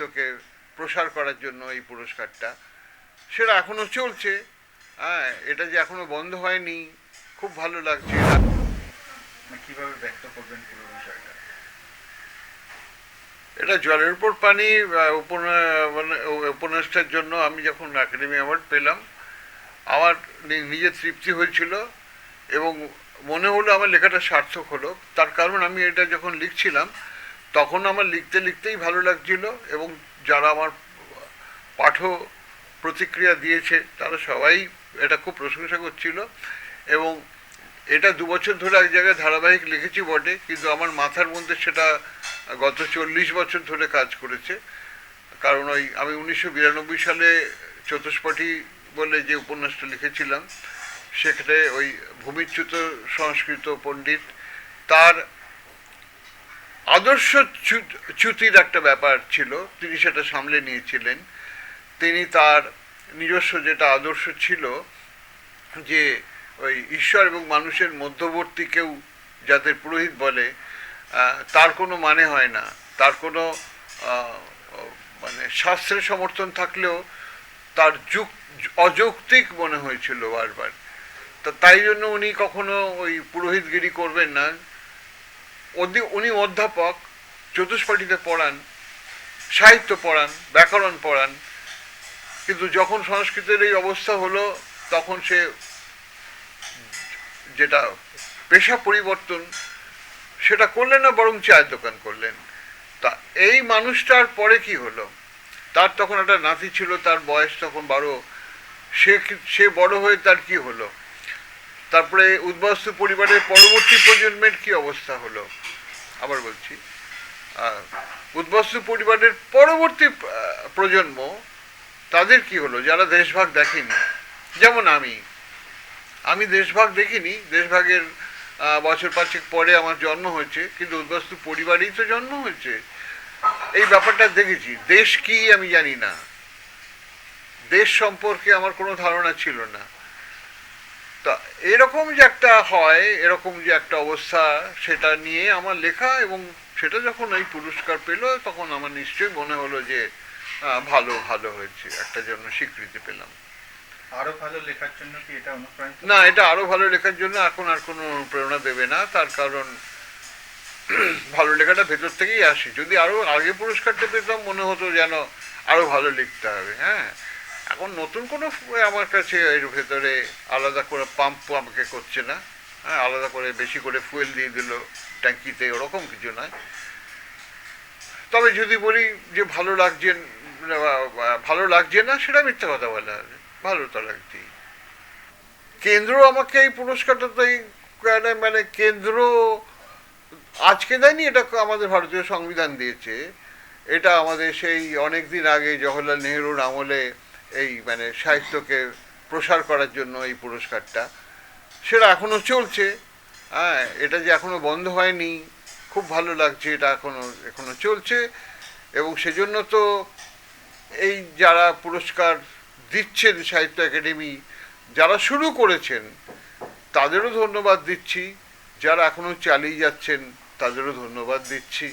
তোকে প্রসার করার জন্য এই পুরস্কারটা। সেটা এখনও চলছে। হ্যাঁ এটা যে এখনও বন্ধ হয়নি, খুব ভালো লাগছে। এটা জলের উপর পানি মানে উপন্যাসটার জন্য আমি যখন একাডেমি অ্যাওয়ার্ড পেলাম, আমার নিজের তৃপ্তি হয়েছিল এবং মনে হলো আমার লেখাটা সার্থক হলো। তার কারণ আমি এটা যখন লিখছিলাম তখন আমার লিখতে লিখতেই ভালো লাগছিল এবং যারা আমার পাঠ প্রতিক্রিয়া দিয়েছে, তারা সবাই এটা খুব প্রশংসা করছিল এবং এটা দু বছর ধরে এক জায়গায় ধারাবাহিক লিখেছি বটে, কিন্তু আমার মাথার মধ্যে সেটা গত চল্লিশ বছর ধরে কাজ করেছে। কারণ ওই আমি উনিশশো বিরানব্বই সালে চতুষ্পটি বলে যে উপন্যাসটা লিখেছিলাম, সেখানে ওই ভূমিচ্যুত সংস্কৃত পণ্ডিত তার আদর্শ চ্যুত- চ্যুতির একটা ব্যাপার ছিল। তিনি সেটা সামলে নিয়েছিলেন। তিনি তার নিজস্ব যেটা আদর্শ ছিল যে ওই ঈশ্বর এবং মানুষের মধ্যবর্তী কেউ যাদের পুরোহিত বলে তার কোনো মানে হয় না। তার কোনো মানে শাস্ত্রের সমর্থন থাকলেও তার যুক, অযৌক্তিক মনে হয়েছিল বারবার। তা, তাই জন্য উনি কখনো ওই পুরোহিতগিরি করবেন না। উনি অধ্যাপক চতুষ্পাটিতে পড়ান, সাহিত্য পড়ান, ব্যাকরণ পড়ান। কিন্তু যখন সংস্কৃতের এই অবস্থা হলো, তখন সে যেটা পেশা পরিবর্তন, সেটা করলেন না, বরং চায়ের দোকান করলেন। তা এই মানুষটার পরে কি হলো? তার তখন একটা নাতি ছিল, তার বয়স তখন বারো, সে সে বড় হয়ে তার কি হলো? তারপরে উদ্বাস্তু পরিবারের পরবর্তী প্রজন্মের কি অবস্থা হলো? আবার বলছি। উদ্বাস্তু পরিবারের পরবর্তী প্রজন্ম, তাদের কি হলো? যারা দেশভাগ দেখেনি, যেমন আমি। আমি দেশভাগ দেখিনি, দেশভাগের বছর পাঁচেক পরে আমার জন্ম হয়েছে, কিন্তু উদ্বাস্তু পরিবারেই তো জন্ম হয়েছে। এই ব্যাপারটা দেখেছি। দেশ কি আমি জানি না। দেশ সম্পর্কে আমার কোনো ধারণা ছিল না। তা এরকম যে একটা হয় এরকম যে একটা অবস্থা সেটা নিয়ে আমার লেখা এবং সেটা যখন এই পুরস্কার পেল তখন আমার নিশ্চয়ই মনে হলো যে ভালো ভালো হয়েছে একটা জন্য স্বীকৃতি পেলাম। আরও ভালো লেখার জন্য কি এটা অনুপ্রাণিত? না এটা আরও ভালো লেখার জন্য এখন আর কোনো অনুপ্রেরণা দেবে না তার কারণ ভালো লেখাটা ভেতর থেকেই আসে। যদি আরও আগে পুরস্কারটা পেতাম মনে হতো যেন আরও ভালো লিখতে হবে হ্যাঁ? এখন নতুন কোনো আমার কাছে এর ভেতরে আলাদা করে পাম্প আমাকে করছে না। হ্যাঁ আলাদা করে বেশি করে ফুয়েল দিয়ে দিল, ট্যাঙ্কিতে ওরকম কিছু নয়। তবে যদি বলি যে ভালো লাগছে ভালো লাগছে না, সেটা মিথ্যা কথা বলা ভালো তো লাগছেই কেন্দ্র আমাকে এই পুরস্কারটা তো এই মানে মানে কেন্দ্র আজকে দেয়নি, এটা আমাদের ভারতীয় সংবিধান দিয়েছে। এটা আমাদের সেই অনেক দিন আগে জওহরলাল নেহরুর আমলে এই মানে সাহিত্যকে প্রসার করার জন্য এই পুরস্কারটা। সেটা এখনও চলছে। হ্যাঁ এটা যে এখনও বন্ধ হয়নি, খুব ভালো লাগছে এটা এখনও এখনও চলছে। এবং সেজন্য তো এই যারা পুরস্কার দিচ্ছেন সাহিত্য একাডেমি, যারা শুরু করেছেন, তাদেরও ধন্যবাদ দিচ্ছি। যারা এখনও চালিয়ে যাচ্ছেন, তাদেরও ধন্যবাদ দিচ্ছি।